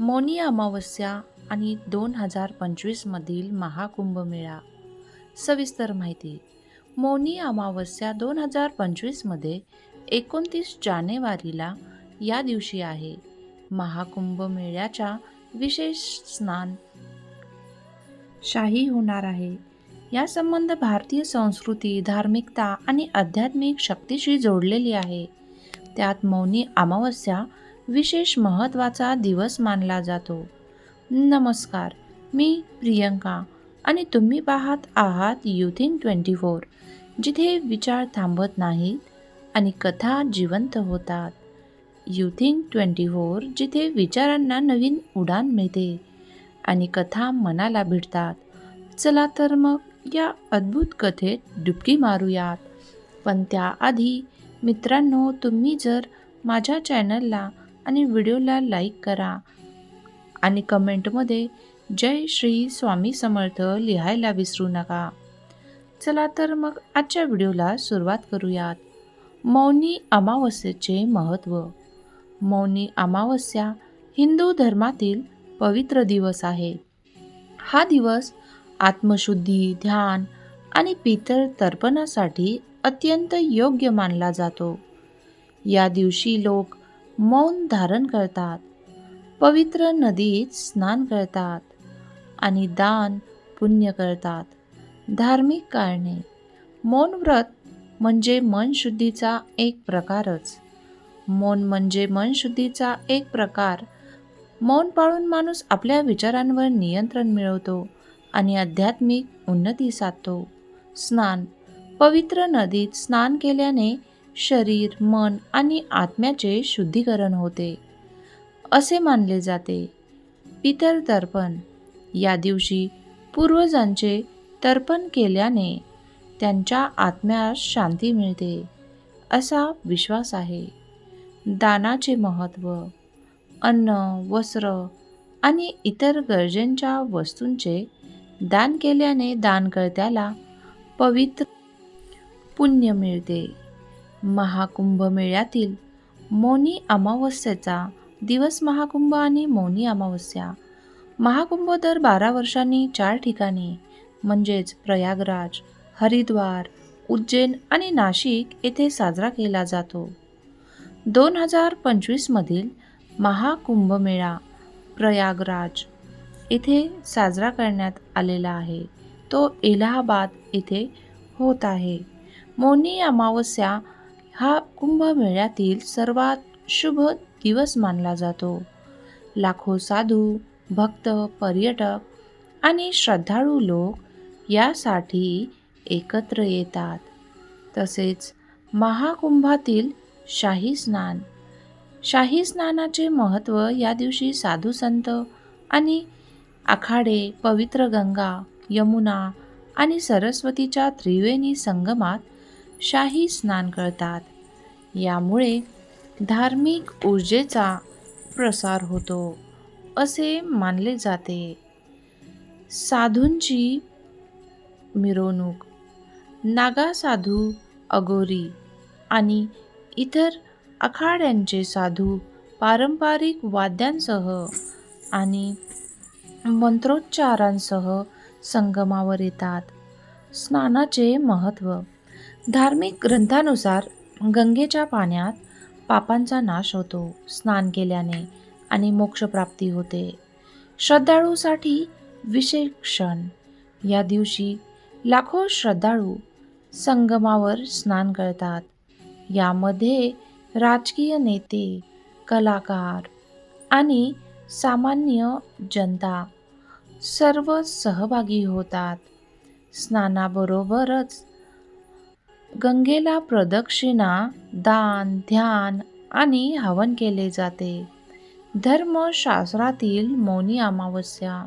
मौनी अमावस्या आणि दोन हजार पंचवीसमधील महाकुंभमेळा. सविस्तर माहिती. मौनी अमावस्या दोन हजार पंचवीसमध्ये एकोणतीस जानेवारीला या दिवशी आहे. महाकुंभ मेळ्याच्या विशेष स्नान शाही होणार आहे. या संबंध भारतीय संस्कृती धार्मिकता आणि आध्यात्मिक शक्तीशी जोडलेली आहे. त्यात मौनी अमावस्या विशेष महत्त्वाचा दिवस मानला जातो. नमस्कार मी प्रियंका आणि तुम्ही पाहत आहात युथिंग ट्वेंटी फोर जिथे विचार थांबत नाहीत आणि कथा जिवंत होतात. युथिंग ट्वेंटी फोर जिथे विचारांना नवीन उडान मिळते आणि कथा मनाला भिडतात. चला तर मग या अद्भुत कथेत डुबकी मारूयात. पण त्याआधी मित्रांनो तुम्ही जर माझ्या चॅनलला आणि व्हिडिओला लाईक करा. आणि कमेंटमध्ये जय श्री स्वामी समर्थ लिहायला विसरू नका. चला तर मग आजच्या व्हिडिओला सुरुवात करूयात. मौनी अमावस्येचे महत्त्व. मौनी अमावस्या हिंदू धर्मातील पवित्र दिवस आहे. हा दिवस आत्मशुद्धी ध्यान आणि पितर तर्पणासाठी अत्यंत योग्य मानला जातो. या दिवशी लोक मौन धारण करतात. पवित्र नदीत स्नान करतात आणि दान पुण्य करतात. धार्मिक कारणे. मौन व्रत म्हणजे मनशुद्धीचा एक प्रकारच. मौन म्हणजे मनशुद्धीचा एक प्रकार. मौन पाळून माणूस आपल्या विचारांवर नियंत्रण मिळवतो आणि आध्यात्मिक उन्नती साधतो. स्नान. पवित्र नदीत स्नान केल्याने शरीर मन आणि आत्म्याचे शुद्धीकरण होते. असे मानले जाते. पितर तर्पण. या दिवशी पूर्वजांचे तर्पण केल्याने त्यांच्या आत्म्यास शांती मिळते असा विश्वास आहे. दानाचे महत्त्व अन्न वस्त्र आणि इतर गरजेंच्या वस्तूंचे दान केल्याने दानकर्त्याला पवित्र पुण्य मिळते. महाकुंभमेळ्यातील मौनी अमावस्येचा दिवस महाकुंभ आणि मौनी अमावस्या. महाकुंभ दर बारा वर्षांनी चार ठिकाणी म्हणजेच प्रयागराज हरिद्वार उज्जैन आणि नाशिक येथे साजरा केला जातो. दोन हजार पंचवीसमधील महाकुंभमेळा प्रयागराज येथे साजरा करण्यात आलेला आहे. तो इलाहाबाद येथे होत आहे. मौनी अमावस्या हा कुंभमेळ्यातील सर्वात शुभ दिवस मानला जातो. लाखो साधू भक्त पर्यटक आणि श्रद्धाळू लोक यासाठी एकत्र येतात. तसेच महाकुंभातील शाही स्नान. शाही स्नानाचे महत्त्व या दिवशी साधू संत आणि आखाडे पवित्र गंगा यमुना आणि सरस्वतीच्या त्रिवेणी संगमात शाही स्नान करतात. यामुळे धार्मिक ऊर्जेचा प्रसार होतो असे मानले जाते. साधूंची मिरवणूक नागा साधू अगोरी आणि इतर आखाड्यांचे साधू पारंपरिक वाद्यांसह आणि मंत्रोच्चारांसह संगमावर येतात. स्नानाचे महत्त्व धार्मिक ग्रंथानुसार गंगेच्या पाण्यात पापांचा नाश होतो स्नान केल्याने आणि मोक्षप्राप्ती होते. श्रद्धाळूसाठी विशेष क्षण. या दिवशी लाखो श्रद्धाळू संगमावर स्नान करतात. यामध्ये राजकीय नेते कलाकार आणि सामान्य जनता सर्व सहभागी होतात. स्नानाबरोबरच गंगेला प्रदक्षिणा दान ध्यान आणि हवन केले जाते. धर्मशास्त्रातील मौनी अमावस्या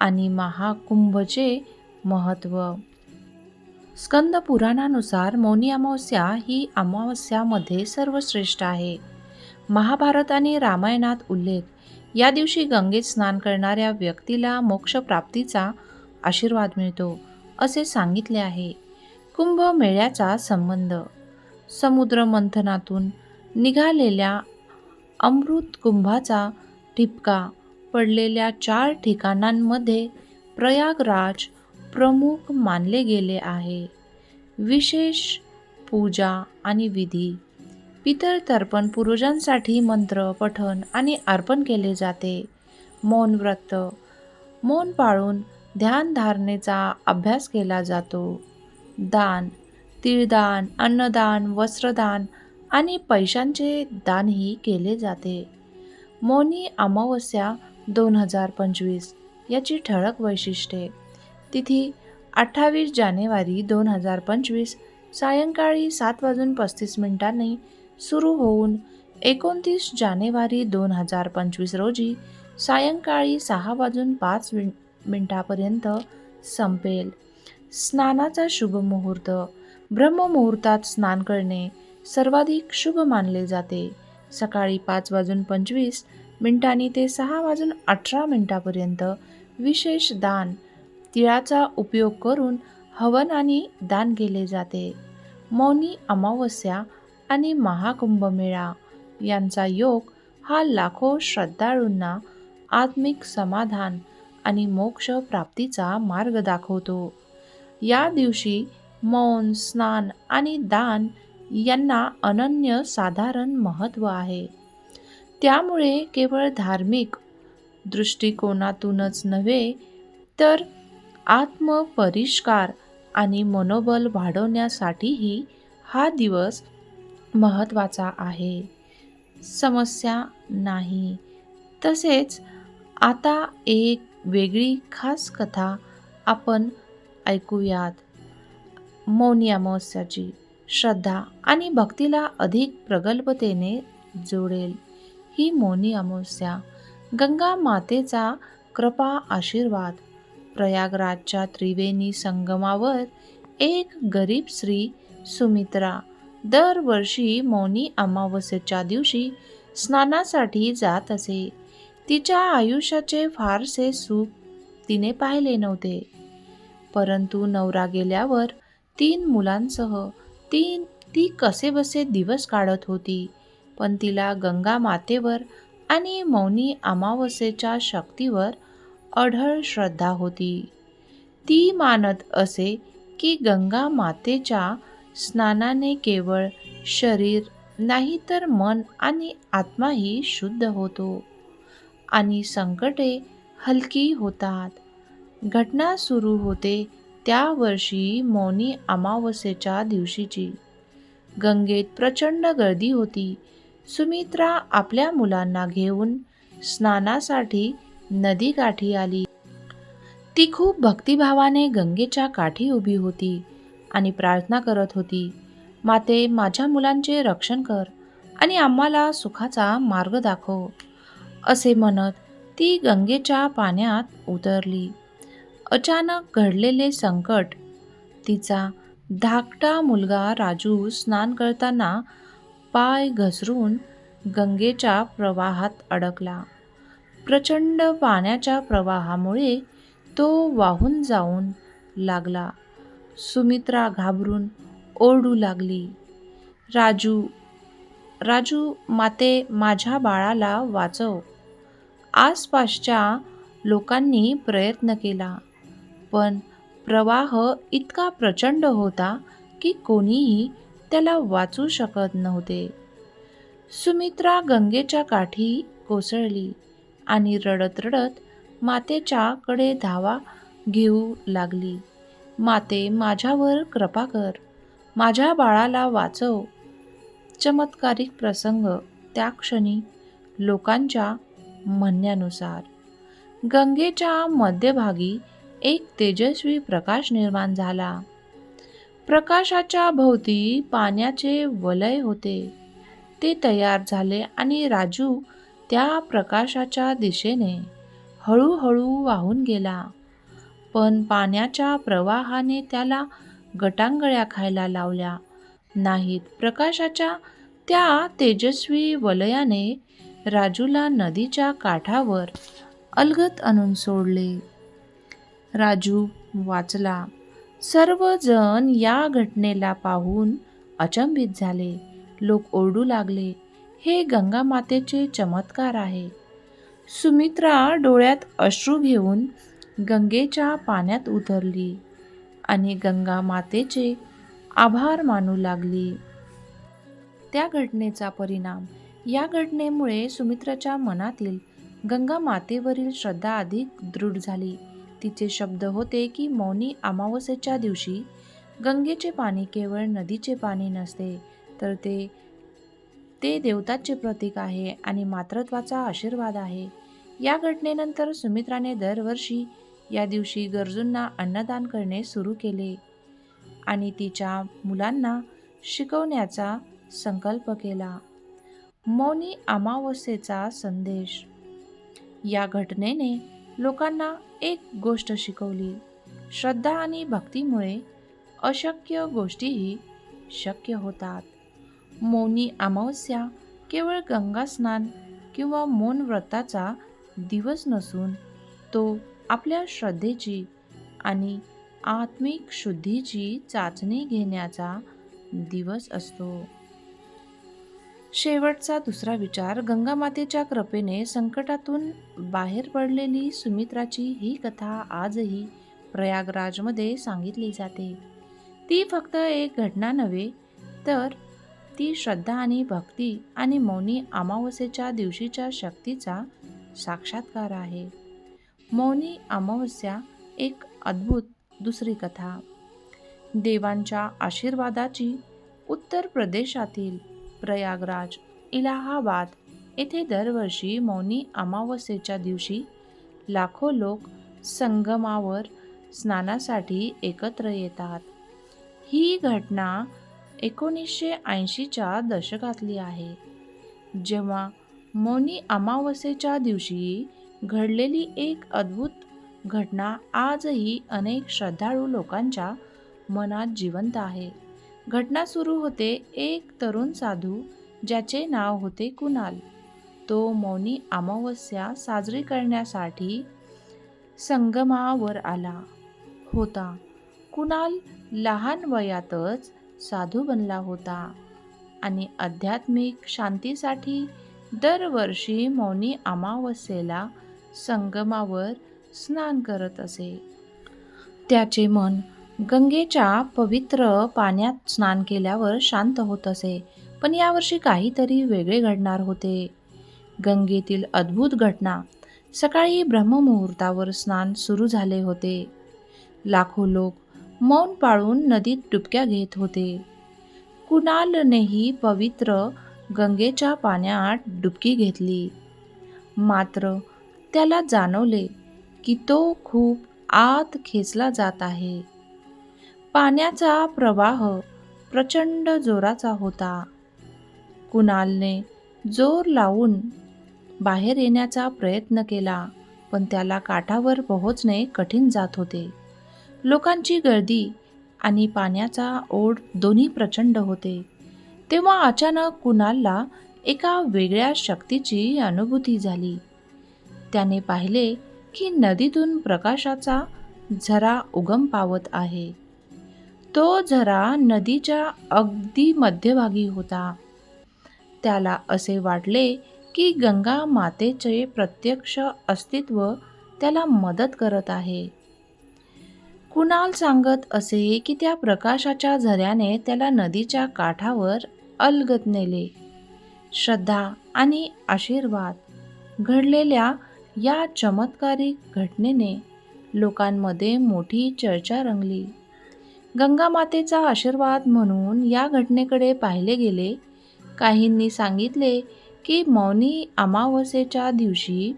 आणि महाकुंभचे महत्त्व स्कंद पुराणानुसार मौनी अमावस्या ही अमावस्यामध्ये सर्वश्रेष्ठ आहे. महाभारत आणि रामायणात उल्लेख या दिवशी गंगेत स्नान करणाऱ्या व्यक्तीला मोक्षप्राप्तीचा आशीर्वाद मिळतो असे सांगितले आहे. कुंभमेळ्याचा संबंध. समुद्रमंथनातून निघालेल्या अमृत कुंभाचा ठिपका पडलेल्या चार ठिकाणांमध्ये प्रयागराज प्रमुख मानले गेले आहे. विशेष पूजा आणि विधी पितर तर्पण पूर्वजांसाठी मंत्र पठण आणि अर्पण केले जाते. मौन व्रत मौन पाळून ध्यानधारणेचा अभ्यास केला जातो. दान तिळदान अन्नदान वस्त्रदान आणि पैशांचे दानही केले जाते. मौनी अमावस्या दोन हजार पंचवीस याची ठळक वैशिष्ट्ये. तिथी अठ्ठावीस जानेवारी दोन हजार पंचवीस सायंकाळी सात वाजून पस्तीस मिनिटांनी सुरू होऊन एकोणतीस जानेवारी दोन हजार पंचवीस रोजी सायंकाळी सहा वाजून पाच मिन मिनिटापर्यंत संपेल. स्नानाचा शुभ मुहूर्त. ब्रह्ममुहूर्तात स्नान करणे सर्वाधिक शुभ मानले जाते. सकाळी पाच वाजून पंचवीस मिनिटांनी ते सहा वाजून अठरा मिनिटापर्यंत विशेष दान तिळाचा उपयोग करून हवन आणि दान केले जाते. मौनी अमावस्या आणि महाकुंभमेळा यांचा योग हा लाखो श्रद्धाळूंना आत्मिक समाधान आणि मोक्ष प्राप्तीचा मार्ग दाखवतो. या दिवशी मौन स्नान आणि दान यांना अनन्य साधारण महत्त्व आहे. त्यामुळे केवळ धार्मिक दृष्टिकोनातूनच नव्हे तर आत्मपरिष्कार आणि मनोबल वाढवण्यासाठीही हा दिवस महत्त्वाचा आहे. समस्या नाही. तसेच आता एक वेगळी खास कथा आपण ऐकूयात. मौनी अमावस्याची श्रद्धा आणि भक्तीला अधिक प्रगल्भतेने जोडेल. ही मौनी अमावस्या गंगा मातेचा कृपा आशीर्वाद. प्रयागराजच्या त्रिवेणी संगमावर एक गरीब स्त्री सुमित्रा दरवर्षी मौनी अमावस्येच्या दिवशी स्नानासाठी जात असे. तिच्या आयुष्याचे फारसे सुख तिने पाहिले नव्हते. परंतु नवरा गेल्यावर तीन मुलांसह तीन ती कसेबसे दिवस काढत होती. पण तिला गंगा मातेवर आणि मौनी अमावस्येच्या शक्तीवर अढळ श्रद्धा होती. ती मानत असे की गंगा मातेच्या स्नानाने केवळ शरीर नाही तर मन आणि आत्माही शुद्ध होतो. आणि संकटे हलकी होतात. घटना सुरू होते त्या वर्षी मौनी अमावस्येच्या दिवशीची. गंगेत प्रचंड गर्दी होती. सुमित्रा आपल्या मुलांना घेऊन स्नानासाठी नदीकाठी आली. ती खूप भक्तिभावाने गंगेच्या काठी उभी होती आणि प्रार्थना करत होती माते माझ्या मुलांचे रक्षण कर आणि आम्हाला सुखाचा मार्ग दाखव असे म्हणत ती गंगेच्या पाण्यात उतरली. अचानक घडलेले संकट. तिचा धाकटा मुलगा राजू स्नान करताना पाय घसरून गंगेच्या प्रवाहात अडकला. प्रचंड पाण्याच्या प्रवाहामुळे तो वाहून जाऊन लागला. सुमित्रा घाबरून ओरडू लागली. राजू राजू माते माझ्या बाळाला वाचव. आसपासच्या लोकांनी प्रयत्न केला. पण प्रवाह इतका प्रचंड होता की कोणीही त्याला वाचू शकत नव्हते. सुमित्रा गंगेच्या काठी कोसळली आणि रडत रडत मातेच्याकडे धावा घेऊ लागली. माते माझ्यावर कृपा कर. माझ्या बाळाला वाचव. चमत्कारिक प्रसंग त्या क्षणी लोकांच्या म्हणण्यानुसार. गंगेच्या मध्यभागी एक तेजस्वी प्रकाश निर्माण झाला. प्रकाशाच्या भोवती पाण्याचे वलय होते. ते तयार झाले आणि राजू त्या प्रकाशाच्या दिशेने हळूहळू वाहून गेला. पण पाण्याच्या प्रवाहाने त्याला गटांगळ्या खायला लावल्या. नाहीत प्रकाशाच्या त्या तेजस्वी वलयाने राजूला नदीच्या काठावर अलगत आणून सोडले. राजू वाचला. सर्वजण या घटनेला पाहून अचंबित झाले. लोक ओरडू लागले हे गंगा मातेचे चमत्कार आहे. सुमित्रा डोळ्यात अश्रू घेऊन गंगेच्या पाण्यात उतरली आणि गंगा मातेचे आभार मानू लागली. त्या घटनेचा परिणाम या घटनेमुळे सुमित्राच्या मनातील गंगा मातेवरील श्रद्धा अधिक दृढ झाली. तिचे शब्द होते की मौनी अमावस्येच्या दिवशी गंगेचे पाणी केवळ नदीचे पाणी नसते तर ते ते देवताचे प्रतीक आहे आणि मातृत्वाचा आशीर्वाद आहे. या घटनेनंतर सुमित्राने दरवर्षी या दिवशी गरजूंना अन्नदान करणे सुरू केले आणि तिच्या मुलांना शिकवण्याचा संकल्प केला. मौनी अमावस्येचा संदेश. या घटनेने लोकांना एक गोष्ट शिकवली. श्रद्धा आणि भक्तीमुळे अशक्य गोष्टीही शक्य होतात. मौनी अमावस्या केवळ गंगास्नान किंवा मौन व्रताचा दिवस नसून तो आपल्या श्रद्धेची आणि आत्मिक शुद्धीची चाचणी घेण्याचा दिवस असतो. शेवटचा दुसरा विचार गंगामातेच्या कृपेने संकटातून बाहेर पडलेली सुमित्राची ही कथा आजही प्रयागराजमध्ये सांगितली जाते. ती फक्त एक घटना नव्हे तर ती श्रद्धा आणि भक्ती आणि मौनी अमावस्येच्या दिवशीच्या शक्तीचा साक्षात्कार आहे. मौनी अमावस्या एक अद्भुत दुसरी कथा. देवांच्या आशीर्वादाची उत्तर प्रदेशातील प्रयागराज इलाहाबाद. येथे दरवर्षी मौनी अमावस्येच्या दिवशी लाखो लोक संगमावर स्नानासाठी एकत्र येतात. ही घटना एकोणीसशे ऐंशीच्या दशकातली आहे. जेव्हा मौनी अमावस्येच्या दिवशी घडलेली एक अद्भुत घटना आजही अनेक श्रद्धाळू लोकांच्या मनात जिवंत आहे. घटना सुरू होते एक तरुण साधू ज्याचे नाव होते कुणाल. तो मौनी अमावस्या साजरी करण्यासाठी संगमावर आला होता. कुणाल लहान वयातच साधू बनला होता आणि आध्यात्मिक शांतीसाठी दरवर्षी मौनी अमावस्येला संगमावर स्नान करत असे. त्याचे मन गंगेच्या पवित्र पाण्यात स्नान केल्यावर शांत होत असे. पण यावर्षी काहीतरी वेगळे घडणार होते. गंगेतील अद्भुत घटना. सकाळी ब्रह्ममुहूर्तावर स्नान सुरू झाले होते. लाखो लोक मौन पाळून नदीत डुबक्या घेत होते. कुणालनेही पवित्र गंगेच्या पाण्यात डुबकी घेतली. मात्र त्याला जाणवले की तो खूप आत खेचला जात आहे. पाण्याचा प्रवाह प्रचंड जोराचा होता. कुणालने जोर लावून बाहेर येण्याचा प्रयत्न केला पण त्याला काठावर पोहोचणे कठीण जात होते. लोकांची गर्दी आणि पाण्याचा ओढ दोन्ही प्रचंड होते. तेव्हा अचानक कुणालला एका वेगळ्या शक्तीची अनुभूती झाली. त्याने पाहिले की नदीतून प्रकाशाचा झरा उगम पावत आहे. तो झरा नदीच्या अगदी मध्यभागी होता. त्याला असे वाटले की गंगा मातेचे प्रत्यक्ष अस्तित्व त्याला मदत करत आहे. कुणाल सांगत असे की त्या प्रकाशाच्या झऱ्याने त्याला नदीच्या काठावर अलगत नेले. श्रद्धा आणि आशीर्वाद घडलेल्या या चमत्कारिक घटनेने लोकांमध्ये मोठी चर्चा रंगली. गंगामातेचा आशीर्वाद म्हणून या घटनेकडे पाहिले गेले. काहींनी सांगितले की मौनी अमावस्येच्या दिवशी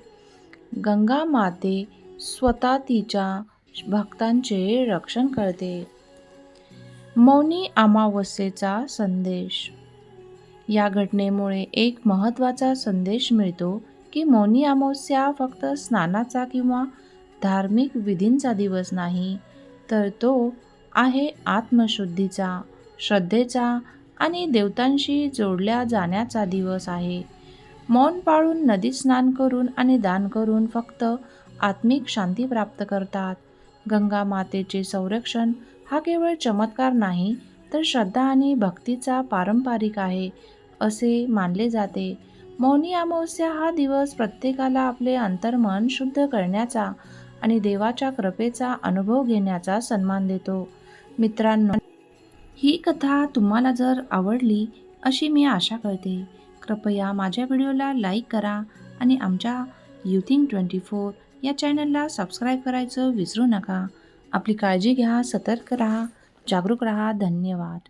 गंगा माते स्वतः तिच्या भक्तांचे रक्षण करते. मौनी अमावस्येचा संदेश. या घटनेमुळे एक महत्त्वाचा संदेश मिळतो की मौनी अमावस्या फक्त स्नानाचा किंवा धार्मिक विधींचा दिवस नाही तर तो आहे आत्मशुद्धीचा श्रद्धेचा आणि देवतांशी जोडल्या जाण्याचा दिवस आहे. मौन पाळून नदी स्नान करून आणि दान करून फक्त आत्मिक शांती प्राप्त करतात. गंगा मातेचे संरक्षण हा केवळ चमत्कार नाही तर श्रद्धा आणि भक्तीचा पारंपरिक आहे असे मानले जाते. मौनी अमावस्या हा दिवस प्रत्येकाला आपले अंतर्मन शुद्ध करण्याचा आणि देवाच्या कृपेचा अनुभव घेण्याचा सन्मान देतो. मित्रांनो. ही कथा तुम्हाला जर आवडली अशी मी आशा करते. कृपया माझ्या व्हिडिओला लाईक करा आणि आमच्या युथिंग ट्वेंटी फोर या चॅनलला सबस्क्राईब करायचं विसरू नका. आपली काळजी घ्या सतर्क राहा जागरूक राहा. धन्यवाद.